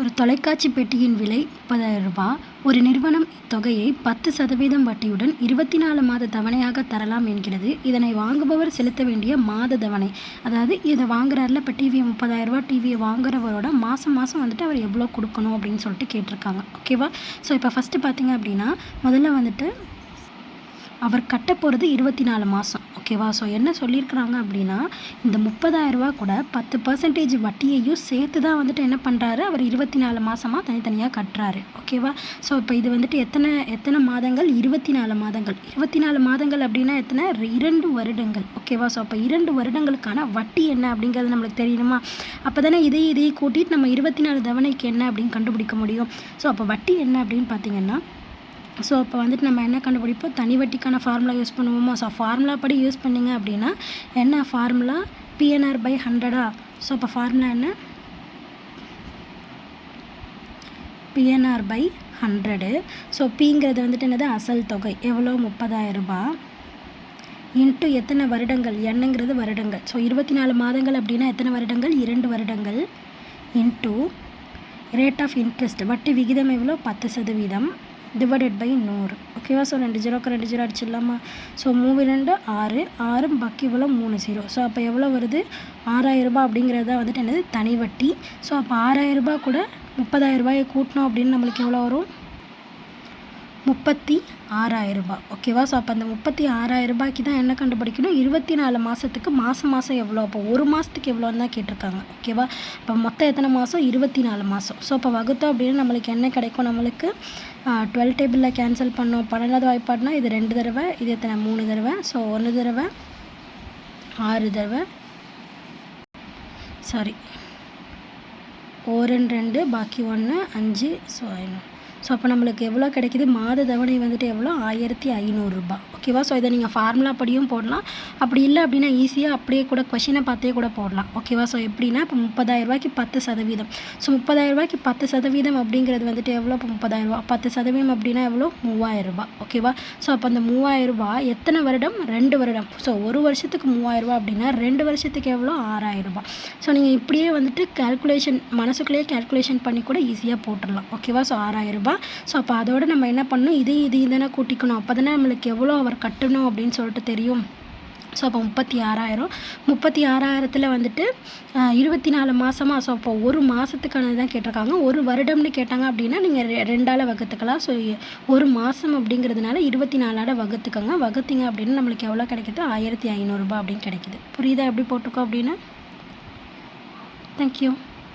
ஒரு தொலைக்காட்சி பெட்டியின் விலை முப்பதாயிரம் ரூபாய் ஒரு நிறுவனம் இத்தொகையை பத்து சதவீதம் வட்டியுடன் இருபத்தி நாலு மாத தவணையாக தரலாம் என்கிறது. இதனை வாங்குபவர் செலுத்த வேண்டிய மாத தவணை. அதாவது இதை வாங்குறாருல இப்போ டிவியை முப்பதாயிரம் டிவியை வாங்குறவரோட மாதம் மாதம் வந்துட்டு அவர் எவ்வளோ கொடுக்கணும் அப்படின்னு சொல்லிட்டு கேட்டிருக்காங்க. ஓகேவா ஸோ இப்போ ஃபஸ்ட்டு பார்த்தீங்க அப்படின்னா முதல்ல வந்துட்டு அவர் கட்ட போகிறது இருபத்தி நாலு மாதம் ஓகேவா? ஸோ என்ன சொல்லியிருக்கிறாங்க அப்படின்னா இந்த முப்பதாயிரரூபா கூட பத்து பர்சன்டேஜ் வட்டியையும் சேர்த்து தான் வந்துட்டு என்ன பண்ணுறாரு அவர் இருபத்தி நாலு மாதமாக தனித்தனியாக கட்டுறாரு. ஓகேவா? ஸோ இப்போ இது வந்துட்டு எத்தனை எத்தனை மாதங்கள்? இருபத்தி நாலு மாதங்கள். இருபத்தி நாலு மாதங்கள் அப்படின்னா எத்தனை? இரண்டு வருடங்கள். ஓகேவா? ஸோ அப்போ இரண்டு வருடங்களுக்கான வட்டி என்ன அப்படிங்கிறது நம்மளுக்கு தெரியணுமா? அப்போ தானே இதை இதையும் கூட்டிட்டு நம்ம இருபத்தி நாலு தவணைக்கு என்ன அப்படின்னு கண்டுபிடிக்க முடியும். ஸோ அப்போ வட்டி என்ன அப்படின்னு பார்த்தீங்கன்னா ஸோ அப்போ வந்துட்டு நம்ம என்ன கண்டுபிடிப்போம்? தனி வட்டிக்கான ஃபார்முலா யூஸ் பண்ணுவோமா? ஸோ ஃபார்முலா படி யூஸ் பண்ணிங்க அப்படின்னா என்ன ஃபார்முலா பிஎன்ஆர் பை ஹண்ட்ரடா ஸோ அப்போ ஃபார்முலா என்ன? பிஎன்ஆர் பை ஹண்ட்ரடு ஸோ பிங்கிறது வந்துட்டு என்னது? அசல் தொகை. எவ்வளோ? முப்பதாயிரம் ரூபாய். இன்ட்டு எத்தனை வருடங்கள்? என்னங்கிறது வருடங்கள். ஸோ இருபத்தி நாலு மாதங்கள் அப்படின்னா எத்தனை வருடங்கள்? இரண்டு வருடங்கள். இன்ட்டு ரேட் ஆஃப் இன்ட்ரெஸ்ட் வட்டி விகிதம் எவ்வளோ? பத்து சதவீதம். டிவைடட் பை நூறு. ஓகேவா ஸோ ரெண்டு ஜீரோக்கு ரெண்டு ஜீரோ அடிச்சிடலாமா? ஸோ மூவி ரெண்டு ஆறு. ஆறு பக்கி இவ்வளோ மூணு ஜீரோ. ஸோ அப்போ எவ்வளோ வருது? ஆறாயிரம் ரூபாய் அப்படிங்கிறது தான் வந்துட்டு என்னது? தனி வட்டி. ஸோ அப்போ ஆறாயிரம் கூட முப்பதாயிரரூபாயை கூட்டினோம் அப்படின்னு நம்மளுக்கு எவ்வளோ வரும்? முப்பத்தி ஆறாயிரம் ரூபாய். ஓகேவா ஸோ அப்போ அந்த முப்பத்தி ஆறாயிரம் ரூபாய்க்கு தான் என்ன கண்டுபிடிக்கணும்? இருபத்தி நாலு மாதத்துக்கு மாதம் மாதம் எவ்வளோ? அப்போ ஒரு மாதத்துக்கு எவ்வளோன்னு தான் கேட்டிருக்காங்க. ஓகேவா இப்போ மொத்தம் எத்தனை மாதம் இருபத்தி நாலு மாதம் ஸோ இப்போ வகுத்தோம் அப்படின்னு நம்மளுக்கு என்ன கிடைக்கும் நம்மளுக்கு? டுவெல் டேபிளில் கேன்சல் பண்ணோம். பன்னெண்டாவது வாய்ப்பாடுனா இது ரெண்டு தடவை இது எத்தனை? மூணு தடவை. ஸோ ஒன்று தடவை ஆறு தடவை. சாரி ஓரன் ரெண்டு பாக்கி ஒன்று அஞ்சு. ஸோ ஸோ அப்போ நம்மளுக்கு எவ்வளோ கிடைக்குது? மாத தவணை வந்துட்டு எவ்வளோ? ஆயிரத்தி ஐநூறுரூபா ஓகேவா ஸோ இதை நீங்கள் ஃபார்முலா படியும் போடலாம். அப்படி இல்லை அப்படின்னா ஈஸியாக அப்படியே கூட கொஷினை பார்த்தே கூட போடலாம். ஓகேவா ஸோ எப்படின்னா இப்போ முப்பதாயிரம் ரூபாய்க்கு பத்து சதவீதம். ஸோ முப்பதாயிரம் ரூபாய்க்கு பத்து சதவீதம் அப்படிங்கிறது வந்துட்டு எவ்வளோ? இப்போ முப்பதாயிரம் ரூபா பத்து சதவீதம் அப்படின்னா எவ்வளோ? மூவாயிரம் ரூபாய். ஓகேவா ஸோ அப்போ அந்த மூவாயிரம் ரூபாய் எத்தனை வருடம்? ரெண்டு வருடம். ஸோ ஒரு வருஷத்துக்கு மூவாயிரம் அப்படின்னா ரெண்டு வருஷத்துக்கு எவ்வளோ? ஆறாயிரம் ரூபாய். ஸோ நீங்கள் இப்படியே வந்துட்டு கேல்குலேஷன் மனசுக்குள்ளேயே கேல்குலேஷன் பண்ணி கூட ஈஸியாக போட்டுடலாம். ஓகேவா ஸோ ஆறாயிரம் தான் ஸோ அப்போ அதோட நம்ம என்ன பண்ணணும்? இது இது இதனை கூட்டிக்கணும். அப்போ தானே நம்மளுக்கு எவ்வளோ அவர் கட்டணும் அப்படின்னு சொல்லிட்டு தெரியும். ஸோ அப்போ முப்பத்தி ஆறாயிரம் முப்பத்தி ஆறாயிரத்தில் வந்துட்டு இருபத்தி நாலு மாதமாக ஸோ அப்போ ஒரு மாதத்துக்கானது தான் கேட்டிருக்காங்க. ஒரு வருடம்னு கேட்டாங்க அப்படின்னா நீங்கள் ரெ ரெண்டால் வகுத்துக்கலாம். ஸோ ஒரு மாதம் அப்படிங்கிறதுனால இருபத்தி நாலாட வகுத்துக்கோங்க. வகுத்திங்க அப்படின்னா நம்மளுக்கு எவ்வளோ கிடைக்கிது? ஆயிரத்தி ஐநூறுரூபா அப்படின்னு கிடைக்குது. புரியுதா? எப்படி போட்டுக்கோ அப்படின்னா? தேங்க்யூ